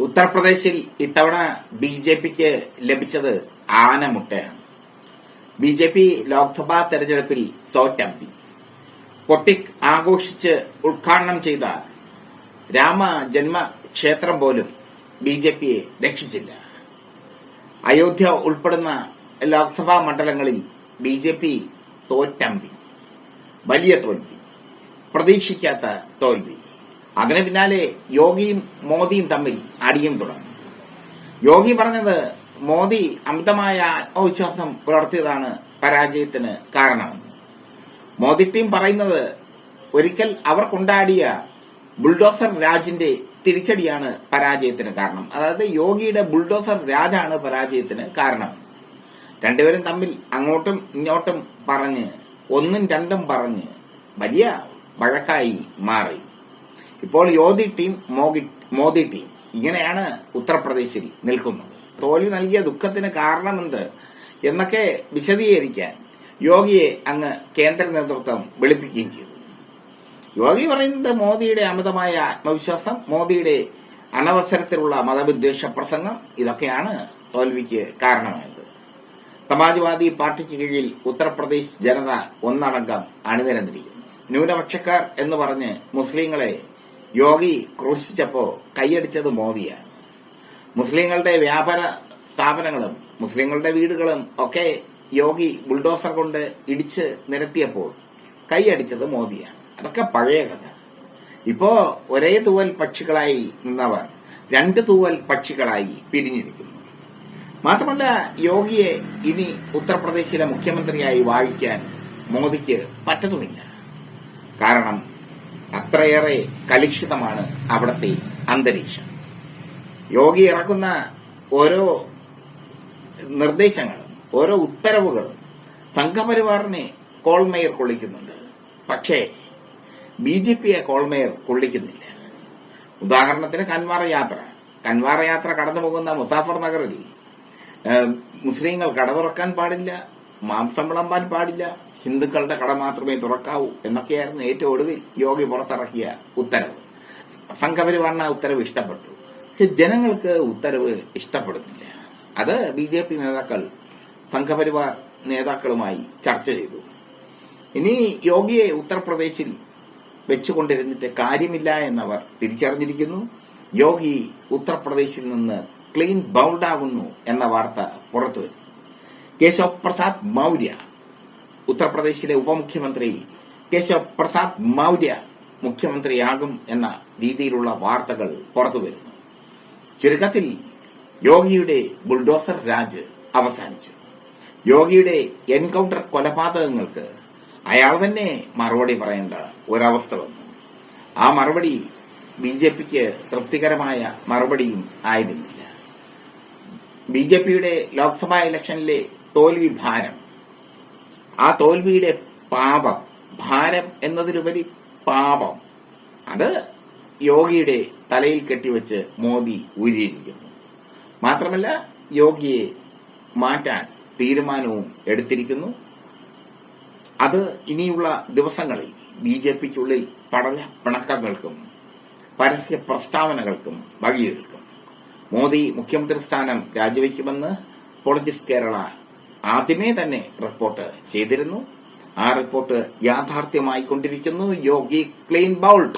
ഉത്തർപ്രദേശിൽ ഇത്തവണ B J പിക്ക് ലഭിച്ചത് ആനമുട്ടയാണ്. ബി ജെ പി ലോക്സഭാ തെരഞ്ഞെടുപ്പിൽ തോറ്റമ്പി. പൊട്ടിക് ആഘോഷിച്ച് ഉദ്ഘാടനം ചെയ്ത രാമ ജന്മക്ഷേത്രം പോലും ബി ജെ പിയെ രക്ഷിച്ചില്ല. അയോധ്യ ഉൾപ്പെടുന്ന ലോക്സഭാ മണ്ഡലങ്ങളിൽ ബി ജെ പി തോറ്റമ്പി. വലിയ തോൽവി. പ്രതീക്ഷിക്കാത്ത തോൽവി. അതിന് പിന്നാലെ യോഗിയും മോദിയും തമ്മിൽ അടിയും തുടങ്ങി. യോഗി പറഞ്ഞത് മോദി അമിതമായ ആത്മവിശ്വാസം പുലർത്തിയതാണ് പരാജയത്തിന് കാരണം. മോദി ടീം പറയുന്നത് ഒരിക്കൽ അവർ കൊണ്ടാടിയ ബുൾഡോസർ രാജിന്റെ തിരിച്ചടിയാണ് പരാജയത്തിന് കാരണം. അതായത് യോഗിയുടെ ബുൾഡോസർ രാജാണ് പരാജയത്തിന് കാരണം. രണ്ടുപേരും തമ്മിൽ അങ്ങോട്ടും ഇങ്ങോട്ടും പറഞ്ഞ് ഒന്നും രണ്ടും പറഞ്ഞ് വലിയ വഴക്കായി മാറി. ഇപ്പോൾ യോധി ടീം മോഗി- മോദി ടീം ഇങ്ങനെയാണ് ഉത്തർപ്രദേശിൽ നിൽക്കുന്നത്. തോൽവി നൽകിയ ദുഃഖത്തിന് കാരണമെന്ത് എന്നൊക്കെ വിശദീകരിക്കാൻ യോഗിയെ അങ്ങ് കേന്ദ്ര നേതൃത്വം വെളുപ്പിക്കുകയും ചെയ്തു. യോഗി പറയുന്നത് മോദിയുടെ അമിതമായ ആത്മവിശ്വാസം മോദിയുടെ അനവസരത്തിലുള്ള മതവിദ്വേഷ പ്രസംഗം ഇതൊക്കെയാണ് തോൽവിക്ക് കാരണമായത്. സമാജ്വാദി പാർട്ടിക്ക് കീഴിൽ ഉത്തർപ്രദേശ് ജനത ഒന്നടങ്കം അണിനിരന്നിരിക്കുന്നു. ന്യൂനപക്ഷക്കാർ എന്ന് പറഞ്ഞ് മുസ്ലിങ്ങളെ യോഗി ക്രൂശിച്ചപ്പോ കൈയടിച്ചത് മോദിയാണ് മുസ്ലിങ്ങളുടെ വ്യാപാര സ്ഥാപനങ്ങളും മുസ്ലിങ്ങളുടെ വീടുകളും ഒക്കെ യോഗി ബുൾഡോസർ കൊണ്ട് ഇടിച്ച് നിരത്തിയപ്പോൾ കൈയടിച്ചത് മോദിയാണ് അതൊക്കെ പഴയ കഥ. ഇപ്പോ ഒരേ തൂവൽ പക്ഷികളായി നിന്നവർ രണ്ട് തൂവൽ പക്ഷികളായി പിരിഞ്ഞിരിക്കുന്നു. മാത്രമല്ല യോഗിയെ ഇനി ഉത്തർപ്രദേശിലെ മുഖ്യമന്ത്രിയായി വാഴിക്കാൻ മോദിക്ക് പറ്റതുമില്ല. കാരണം അത്രയേറെ കലുഷിതമാണ് അവിടുത്തെ അന്തരീക്ഷം. യോഗി ഇറക്കുന്ന ഓരോ നിർദ്ദേശങ്ങളും ഓരോ ഉത്തരവുകളും സംഘപരിവാറിനെ കോൾമേയർ കൊള്ളിക്കുന്നുണ്ട്. പക്ഷേ ബി ജെ പിയെ കോൾമേയർ കൊള്ളിക്കുന്നില്ല. ഉദാഹരണത്തിന് കൻവാർ യാത്ര. കൻവാർ യാത്ര കടന്നു പോകുന്ന മുസാഫർ നഗറിൽ മുസ്ലിങ്ങൾ കട തുറക്കാൻ പാടില്ല മാംസം വിളമ്പാൻ പാടില്ല ഹിന്ദുക്കളുടെ കട മാത്രമേ തുറക്കാവൂ എന്നൊക്കെയായിരുന്നു ഏറ്റവും ഒടുവിൽ യോഗി പുറത്തിറക്കിയ ഉത്തരവ്. സംഘപരിവാറിന് ആ ഉത്തരവ് ഇഷ്ടപ്പെട്ടു. പക്ഷെ ജനങ്ങൾക്ക് ഉത്തരവ് ഇഷ്ടപ്പെടുന്നില്ല. അത് ബി ജെ പി നേതാക്കൾ സംഘപരിവാർ നേതാക്കളുമായി ചർച്ച ചെയ്തു. ഇനി യോഗിയെ ഉത്തർപ്രദേശിൽ വെച്ചുകൊണ്ടിരുന്നിട്ട് കാര്യമില്ല എന്നവർ തിരിച്ചറിഞ്ഞിരിക്കുന്നു. യോഗി ഉത്തർപ്രദേശിൽ നിന്ന് ക്ലീൻ ബൗൾഡ് എന്ന വാർത്ത പുറത്തുവരുന്നു. കേശവ് പ്രസാദ് മൌര്യ ഉത്തർപ്രദേശിലെ ഉപമുഖ്യമന്ത്രി കേശവ് പ്രസാദ് മൌര്യ മുഖ്യമന്ത്രിയാകും എന്ന രീതിയിലുള്ള വാർത്തകൾ പുറത്തുവരുന്നു ചുരുക്കത്തിൽ യോഗിയുടെ ബുൾഡോസർ രാജ് അവസാനിച്ചു. യോഗിയുടെ എൻകൌണ്ടർ കൊലപാതകങ്ങൾക്ക് അയാൾ തന്നെ മറുപടി പറയേണ്ട ഒരവസ്ഥ വന്നു. ആ മറുപടി ബി ജെ പിക്ക് തൃപ്തികരമായ മറുപടിയും ആയിരുന്നില്ല. ബി ജെ പിയുടെ ലോക്സഭാ ഇലക്ഷനിലെ തോൽവി ഭാരം ആ തോൽവിയുടെ പാപം ഭാരം എന്നതിലുപരി പാപം. അത് യോഗിയുടെ തലയിൽ കെട്ടിവെച്ച് മോദി ഉരിയിരിക്കുന്നു. മാത്രമല്ല യോഗിയെ മാറ്റാൻ തീരുമാനവും എടുത്തിരിക്കുന്നു. അത് ഇനിയുള്ള ദിവസങ്ങളിൽ ബി ജെ പിക്കുള്ളിൽ പടല പിണക്കങ്ങൾക്കും പരസ്യ പ്രസ്താവനകൾക്കും വഴിയൊരുക്കും. മോദി മുഖ്യമന്ത്രി സ്ഥാനം രാജിവെക്കുമെന്ന് പൊളിറ്റിക്സ് കേരള ആദ്യമേ തന്നെ റിപ്പോർട്ട് ചെയ്തിരുന്നു. ആ റിപ്പോർട്ട് യാഥാർത്ഥ്യമായിക്കൊണ്ടിരിക്കുന്നു. Yogi clean bowled